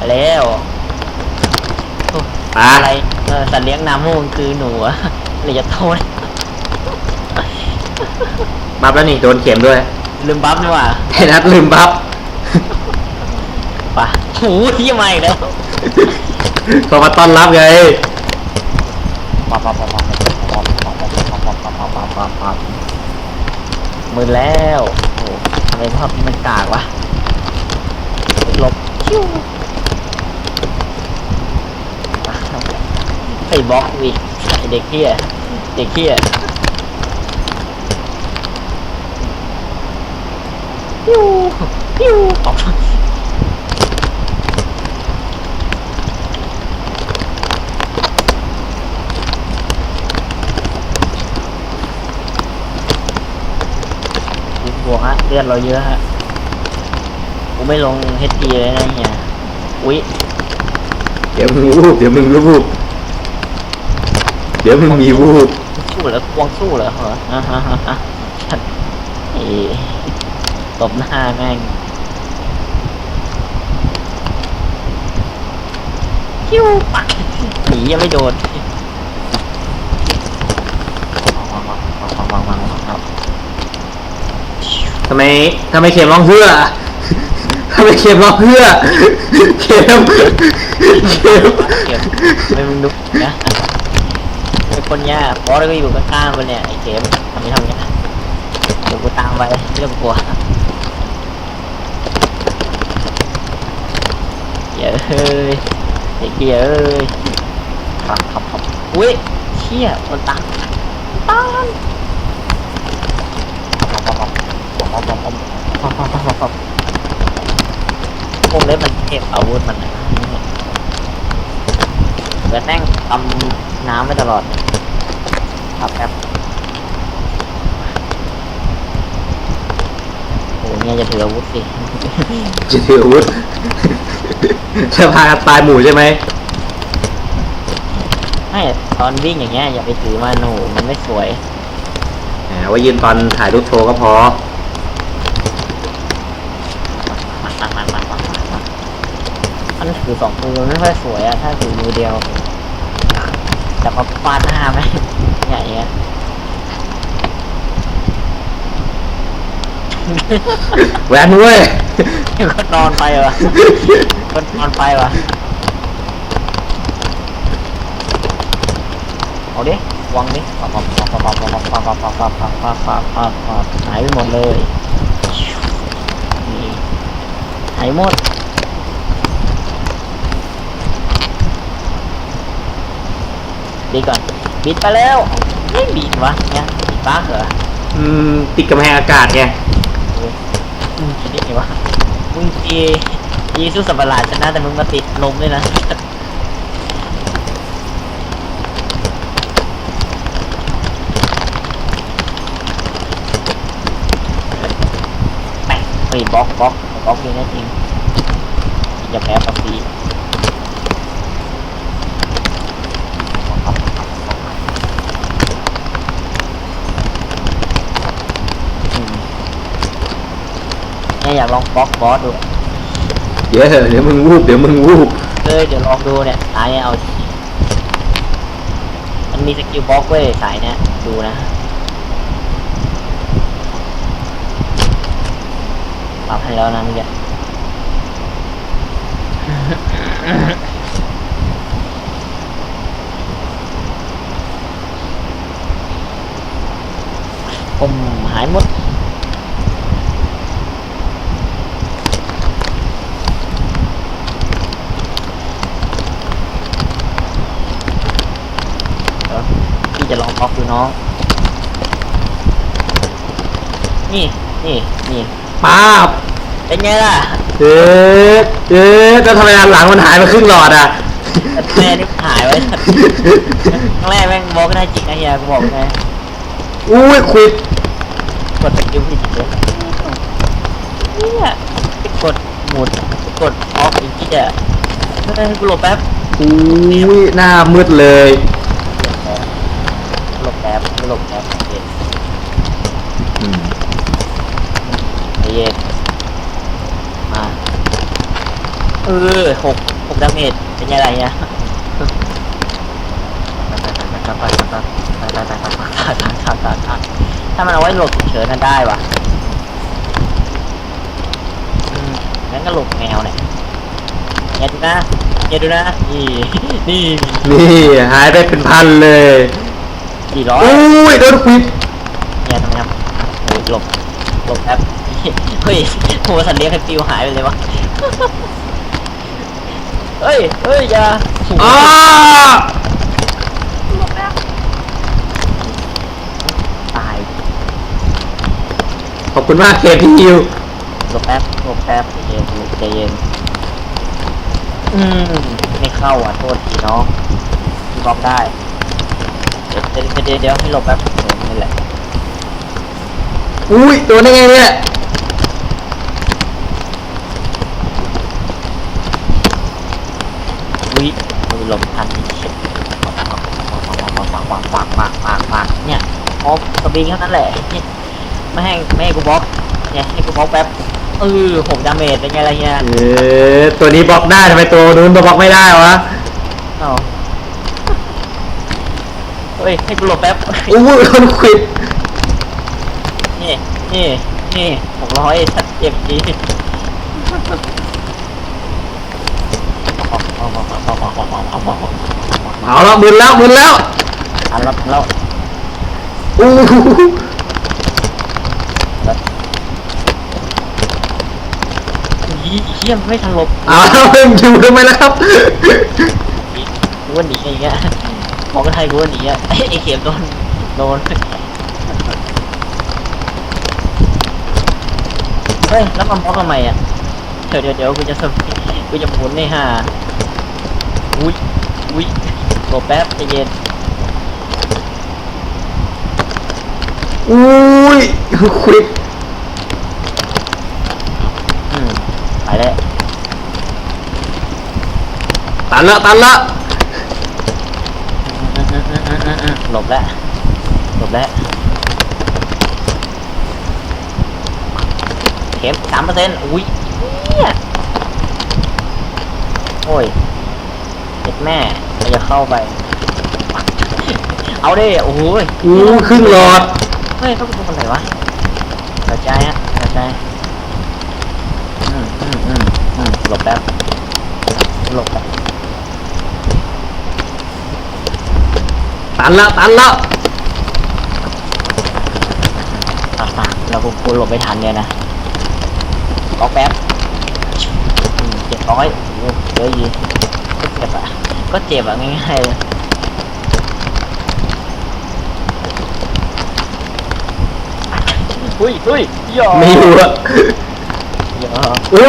ไปแล้วปลาอะไรเออสัตว์เลี้ยงน้ำมูกคือหนูอะหรือจะโทษบัฟแล้วนี่โดนเข็มด้วยลืมบัฟนี่หว่าไอ้นัดลืมบัฟป่ะโอ้ยยังมาอีกแล้วเขามาต้อนรับไงปับปับปับปับ ไอ้บล็อกอีกไอ้เด็กเฮียเด็กเฮียพิวพิวออกบวกฮะเลือดเราเยอะฮะกูไม่ลงเฮดีเลยนะเฮียอุ้ยเดี๋ยวมึงวูบเดี๋ยวมึงวูบ เดี๋ยวมึงมีวูบสู้เหรอควงสู้เหรอเหรออ่าฮะฮะฮะชัดเอ้ตบหน้าแม่งคิวปักหนียังไม่โดนวางวางวางวางวางวางวางครับทำไมทำไมเข็มร้องเพื่อทำไมเข็มร้องเพื่อเข็มเข็มเก็บไม่มึงดูนะเป็น คนยากเพราะเราก็อยู่ข้างๆมันเนี่ยไอ้เข็มทำไมทำอย่างนี้เดี๋ยวกูตามไปไม่องกลัวเหี้เอ้ยไอ้เหี้ยเอ้ยครับครับครับอุ้ยเชี่ยมันตามตามพวกเล็บมันเก็บอาวุธมันนะเดี๋ยวแม่งตำน้ำไว้ตลอด ขับแอปโอ้เนี่ยจะถืออาวุธสิจะถืออาวุธจะพากัตายหมูใช่ไหมไม่ตอนวิ่งอย่างเงี้ยอย่าไปถือมาหนูมันไม่สวยแหมว่ายืนตอนถ่ายรูปโชว์ก็พอ มันถือสองมือมันไม่ค่อยสวยอะถ้าถือมือเดียว แต่พอฟาดหน้าไหมเนี่ยอย่างเงี้ยแหวนเว้ยก็นอนไปวะก็นอนไปวะเอาดิวางดิปับปับปับปับปับปับปับปับปับปับปับปับปับปับหายไปหมดเลยนี่หายหมด ดีก่อนบิดไปแล้วไม่บิดวะเนี่ยบิดบ้าเหรออืมติดกำแพงอากาศไงมึงคิดได้ไงวะมึงจีจีสู้สัตว์ประหลาดชนะแต่มึงมาติดลมด้วยนะแปะเฮ้ยบล็อกบล็อกบล็อกนี่นะจริงอย่าแพ้ปกติอืม เนี่ยอยากลองบล็อกบอสดู เดี๋ยวเถอะเดี๋ยวมึงวูบเดี๋ยวมึงวูบเอ้ยเดี๋ยวลองดูเนี่ยสายเนี่ยเอาจริงมันมีสกิลบล็อกเว้ยสายเนี่ยดูนะปรับให้แล้วนะเมื่อกี้ ผมหายหมด เดี๋ยวพี่จะลองบล็อกดู น้อง นี่ นี่ นี่ป้าบเป็นไงล่ะเอ๊ะเอ๊ะแล้วทำไมอันหลังมันหายไปครึ่งหลอดอะแม่นี่หายไว้ครั้งแรกแม่งบล็อกได้จริงนะเฮียกูบอกไงอุ้ยควิดกดสกิลผิดเลยเนี่ยกดหมุนกดออกอีกทีอะเฮ้ยกูหลบแป๊บอุ้ยหน้ามืดเลยหลบแป๊บห ลบแป๊บโอเคอืมใจเย็นมาเอเออหกหกดาเมจเป็นยังไงเนี่ยถ้ามันเอาไว้หลบฉุกเฉินนั่นได้วะอืมงั้นก็หลบแมวเนี่ยอย่าดูนะอย่าดูนะ นี่ นี่ นี่ หายไปเป็นพันเลย สี่ร้อยอุ้ยโดนควิดเนี่ยทำไมครับโอ้ยหลบหลบแป๊บเฮ้ยโหสัตว์เลี้ยงใครปิวหายไปเลยวะเฮ้ยเฮ้ยอย่าอ้าตายขอบคุณมากเขตที่ฮิวหลบแป๊บหลบแป๊บใจเย็นใจเย็นอืมไม่เข้าอะโทษทีน้องพี่บล็อกได้ เดี๋ยวเดี๋ยวเดี๋ยวให้หลบแป๊บนี่แหละอุ้ยตัวนี้ไงเนี่ยอุ้ยหลบทันปากปากปากปากปากเนี่ยพร้อมกระบี่แค่นั้นแหละไม่ให้ไม่ให้กูบล็อกเนี่ยให้กูบล็อกแป๊บเออหกดาเมจเป็นไงอะไรเงี้ยเออตัวนี้บล็อกได้ทำไมตัวนู้นบล็อกไม่ได้วะอ้า เฮ้ยให้กูหลบแป๊บอุ้ยโดนควิดนี่นี่นี่หกร้อยชัดเจ็บจีเอาแล้วมึนแล้วมึนแล้วอันแล้วแล้วอู้หูยี่เยี่ยมไม่ทันหลบเอาแล้วเพิ่งอยู่ทำไมล่ะครับกูว่าหนีอย่างเงี้ย บอกกันไทยกูว่าหนีอะไอ้เข็มโดนโดนเฮ้ยแล้วมันบล็อกทำไมอะเดี๋ยวเดี๋ยวเดี๋ยวกูจะสมิกูจะหมุนในห้าอุ้ยอุ้ยหลบแป๊บใจเย็นอุ้ยควิดอืมไปแล้วตันละตันละ หลบแล้วหลบแล้วเข็มสามเปอร์เซ็นต์อุ้ยเนี่ยโอ้ยเจ็ดแม่เราจะเข้าไป เอาดิโอ้โหยอู้ครึ่งหลอด เฮ้ยเขาเป็นคนไหนวะเสียใจฮะเสียใจอืมอืมอืมอืมหลบแป๊บหลบแป๊บ ตันละตันละอะอะเรากูกูหลบไม่ทันเนี่ยนะรอแป๊บอืมเจ็ดร้อยโอ้โหเยอะยีก็เจ็บอะก็เจ็บอะง่ายๆเลยอุ้ยอุ้ยย่อไม่อยู่อะย่ออู้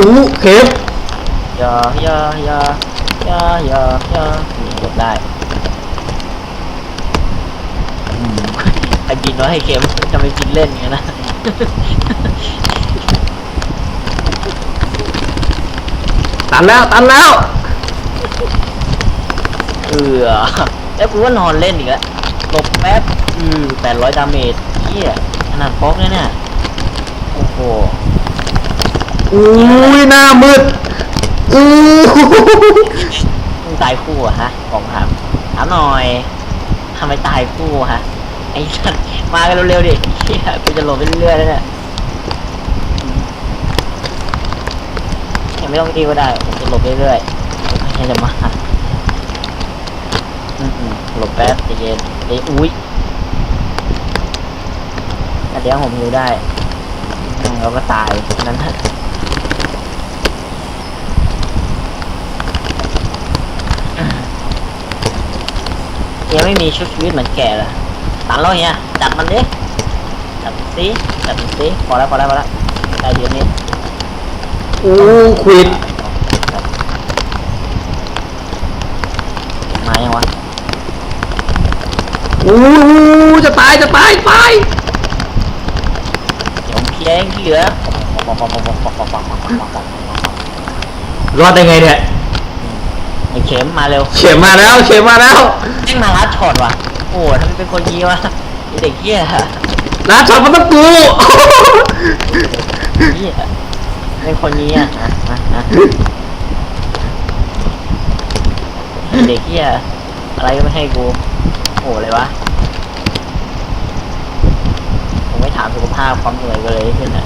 หูเข็มย่อย่อย่อย่อย่อย่อนี่หลบได้อืม ไอ้บินน้อยให้เข็มจะไม่บินเล่นอย่างนั้นนะตันแล้วตันแล้วเออแล้วกูว่านอนเล่นอีกแล้วหลบแป๊บอือแปดร้อยดาเมจเฮียขนาดฟอกเนี่ยเนี่ยโอ้โหอุ้ยหน้ามืดอู้มึงตายคู่อะฮะผมถามถามหน่อยทำไมตายคู่อะฮะ ไอ้สัตว์มากันเร็วๆดิเฮียกูจะหลบไปเรื่อยๆแล้วเนี่ยยังไม่ต้องดีก็ได้ผมจะหลบเรื่อยๆไม่จะมาหลบแป๊บใจเย็นเอ้ยวอุ้ยแต่เดี๋ยวผมอยู่ได้อืมเราก็ตายนั้นฮะเฮียไม่มีชุดชีวิตเหมือนแกเห รอตันแล้วเฮียจัดมันดิจัดมันสิจัดมันสิพอแล้วพอแล้วพอแล้วได้เดือนนี้อู้ควิดมายังวะอู้จะตายจะตายตายเดี๋ยวผมเคลียร์เองที่เหลือรอดได้ไงเนี่ยไอ้เข็มมาเร็วเข็มมาแล้วเข็มมาแล้วแม่งมาลัดช็อตว่ะ โอ้ทำไมเป็นคนยี้วะไอ้เด็กเหี้ยลาช็อตมันต้องกู เหี้ยเป็นคนยี้อะอะะฮะเด็กเฮียอะไรก็ไม่ให้กูโอ้เลยวะผมไม่ถามสุขภาพความเหนื่อยกันเลยขึ้นอะ